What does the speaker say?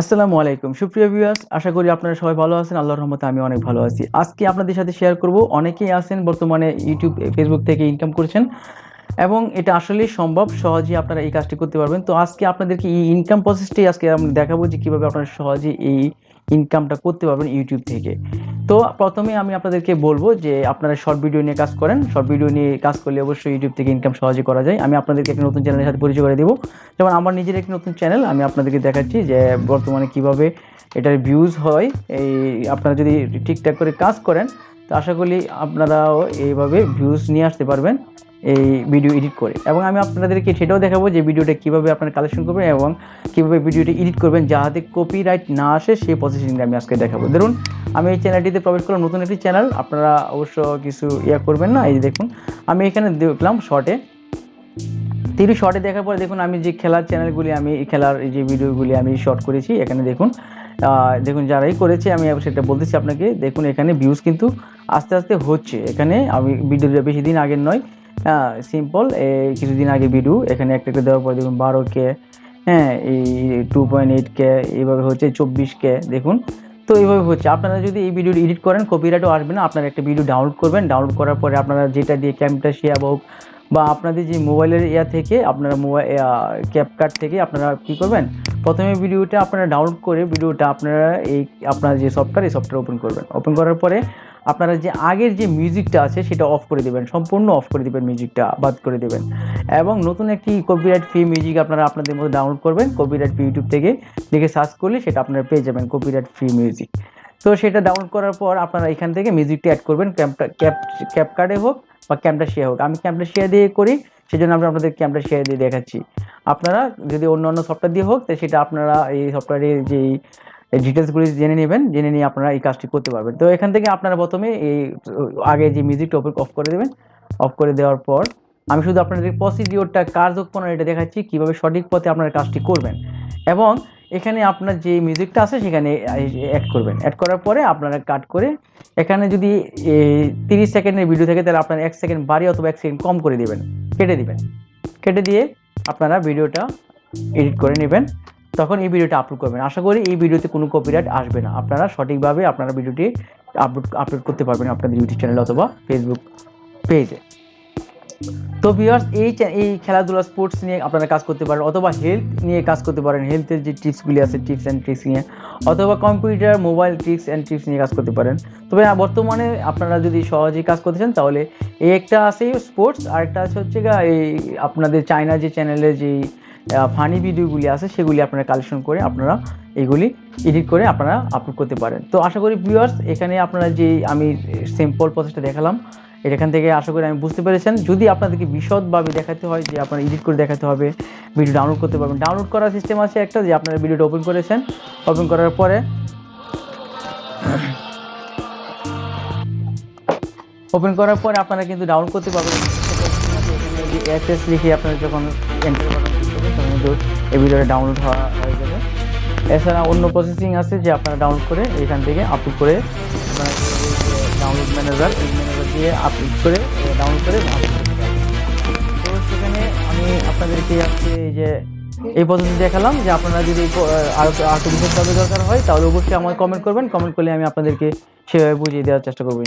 আসসালামু আলাইকুম। সুপ্রিয় ভিউয়ার্স আশা করি আপনারা সবাই ভালো আছেন। আল্লাহর রহমতে আমি অনেক ভালো আছি। আজকে আপনাদের সাথে শেয়ার করব। অনেকেই আছেন, বর্তমানে ইউটিউব ফেসবুক থেকে ইনকাম করছেন এবং এটা আসলে সম্ভব, সহজেই আপনারা এই কাজটি করতে পারবেন। তো আজকে আপনাদেরকে এই ইনকাম প্রসেসটি আজকে আমি দেখাবো যে কীভাবে আপনারা সহজে এই ইনকামটা করতে পারবেন ইউটিউব থেকে। তো প্রথমে আমি আপনাদেরকে বলব যে আপনারা শর্ট ভিডিও নিয়ে কাজ করেন। শর্ট ভিডিও নিয়ে কাজ করলে অবশ্যই ইউটিউব থেকে ইনকাম সহজে করা যায়। আমি আপনাদেরকে একটি নতুন চ্যানেলের সাথে পরিচয় করে দেবো। যেমন আমার নিজের একটি নতুন চ্যানেল আমি আপনাদেরকে দেখাচ্ছি যে বর্তমানে কীভাবে এটার ভিউজ হয়। এই আপনারা যদি ঠিকঠাক করে কাজ করেন, তো আশা করি আপনারাও এইভাবে ভিউজ নিয়ে আসতে পারবেন। এই ভিডিও এডিট করে। এবং আমি আপনাদেরকে সেটাও দেখাবো যে ভিডিওটা কীভাবে আপনারা কালেকশন করবেন এবং কীভাবে ভিডিওটি এডিট করবেন যাতে কপিরাইট না আসে সেই প্রসেসিংটা আমি আজকে দেখাবো। ধরুন, আমি এই চ্যানেলটিতে প্রবেশ করলাম, নতুন একটি চ্যানেল আপনারা অবশ্য কিছু ইয়া করবেন না, এই যে দেখুন, আমি এখানে দেখলাম শর্টে তিরি শর্টে দেখার পরে দেখুন, আমি যে খেলার চ্যানেলগুলি আমি খেলার যে ভিডিওগুলি আমি শর্ট করেছি, এখানে দেখুন দেখুন যারাই করেছে, আমি সেটা বলতেছি আপনাকে, দেখুন এখানে ভিউজ কিন্তু আস্তে আস্তে হচ্ছে। এখানে আমি ভিডিওটা বেশি দিন আগের নয় সিম্পল কিছুদিন আগে ভিডিও এখানে একটা একটা দেওয়ার পরে দেখুন বারো কে হ্যাঁ এই টু পয়েন্ট এইট কে এইভাবে হচ্ছে চব্বিশ কে দেখুন। তো এইভাবে হচ্ছে, আপনারা যদি এই ভিডিও এডিট করেন কপিরাইটও আসবে না, আপনারা একটা ভিডিও ডাউনলোড করবেন ডাউনলোড করার পরে আপনারা যেটা দিয়ে ক্যামেরা শেয়ার হোক, বা আপনাদের যে মোবাইলের ইয়া থেকে, আপনারা মোবাইল ক্যাপকার্ট থেকে আপনারা কি করবেন? প্রথমে ভিডিওটা আপনারা ডাউনলোড করে ভিডিওটা আপনারা এই, আপনার যে সফটওয়্যার এই সফটওয়্যার ওপেন করবেন। ওপেন করার পরে আপনারা যে আগের যে মিউজিকটা আছে সেটা অফ করে দেবেন, সম্পূর্ণ অফ করে দেবেন মিউজিকটা, বাদ করে দেবেন। এবং নতুন একটি কপিরাইট ফ্রি মিউজিক আপনারা আপনাদের মধ্যে ডাউনলোড করবেন কপিরাইট ফ্রি ইউটিউব থেকে। দেখে সার্চ করলে সেটা আপনারা পেয়ে যাবেন কপিরাইট ফ্রি মিউজিক তো সেটা ডাউনলোড করার পর আপনারা এখান থেকে মিউজিকটা অ্যাড করবেন ক্যাম্পটা ক্যাপ ক্যাপকার্ডে হোক বা ক্যামটা শেয়ার হোক। আমি ক্যাম্পটা শেয়ার দিয়ে করি, সেজন্য আমরা আপনাদের ক্যাম্পটা শেয়ার দিয়ে দেখাচ্ছি। আপনারা যদি অন্য অন্য সফটওয়্যার দিয়ে হোক, তো সেটা আপনারা এই সফটওয়্যারের যেই ডিটেলসগুলি জেনে নেবেন, জেনে নিয়ে আপনারা এই কাজটি করতে পারবেন। তো এখান থেকে আপনারা প্রথমে এই, আগে যে মিউজিকটা অফ করে দেবেন অফ করে দেওয়ার পর আমি শুধু আপনাদের প্রসিডিওরটা কার্যক্রম এটা দেখাচ্ছি, কীভাবে সঠিক পথে আপনারা কাজটি করবেন। এবং এখানে আপনার যে মিউজিকটা আছে সেখানে অ্যাড করবেন। অ্যাড করার পরে আপনারা কাট করে এখানে যদি তিরিশ সেকেন্ডের ভিডিও থাকে, তাহলে আপনারা এক সেকেন্ড বাড়ি অথবা এক সেকেন্ড কম করে দিবেন, কেটে দিবেন। কেটে দিয়ে আপনারা ভিডিওটা এডিট করে নেবেন। তখন এই ভিডিওটা আপলোড করবেন। আশা করি এই ভিডিওতে কোনো কপিরাইট আসবে না। আপনারা সঠিকভাবে আপনারা ভিডিওটি আপলোড আপলোড করতে পারবেন আপনাদের ইউটিউব চ্যানেল অথবা ফেসবুক পেজে তো ভিউয়ার্স এই এই খেলাধুলা স্পোর্টস নিয়ে আপনারা কাজ করতে পারেন অথবা হেলথ নিয়ে কাজ করতে পারেন। হেলথের যে টিপসগুলি আছে টিপস অ্যান্ড ট্রিক্স নিয়ে, অথবা computer mobile tricks and tips নিয়ে কাজ করতে পারেন। তবে বর্তমানে আপনারা যদি সহজেই কাজ করতে চান, তাহলে এই একটা আছে স্পোর্টস আর একটা আছে হচ্ছে এই আপনাদের চায়না যে চ্যানেলে যেই ফানি ভিডিওগুলি আছে, সেগুলি আপনারা কালেকশন করে আপনারা এগুলি এডিট করে আপনারা আপলোড করতে পারেন। তো আশা করি ভিউয়ার্স এখানে আপনারা যে আমি সিম্পল প্রসেসটা দেখালাম এখান থেকে আশা করি আমি বুঝতে পেরেছেন। যদি আপনাদেরকে বিশদভাবে দেখাতে হয় যে আপনারা এডিট করে দেখাতে হবে ভিডিও ডাউনলোড করতে পারবেন। ডাউনলোড করার সিস্টেম আছে একটা যে আপনারা ভিডিওটা ওপেন করেছেন। ওপেন করার পরে ওপেন করার পরে আপনারা কিন্তু ডাউনলোড করতে পারবেন। এখানে যে লিখে আপনারা যখন এন্টার তখন কিন্তু এই ভিডিওটা ডাউনলোড হওয়া হয়ে যাবে। এছাড়া অন্য প্রসেসিং আছে যে আপনারা ডাউনলোড করে এখান থেকে আপলোড করে ডাউনলোড ম্যানেজার এই ম্যানেজার দিয়ে আপলোড করে ডাউনলোড করে। তো সেখানে আমি আপনাদেরকে আজকে যে এই পদ্ধতি দেখালাম যে আপনারা যদি ক- আরও আরও বিশেষভাবে দরকার হয়, তাহলে অবশ্যই আমার কমেন্ট করবেন। কমেন্ট করলে আমি আপনাদেরকে সেভাবে বুঝিয়ে দেওয়ার চেষ্টা করব।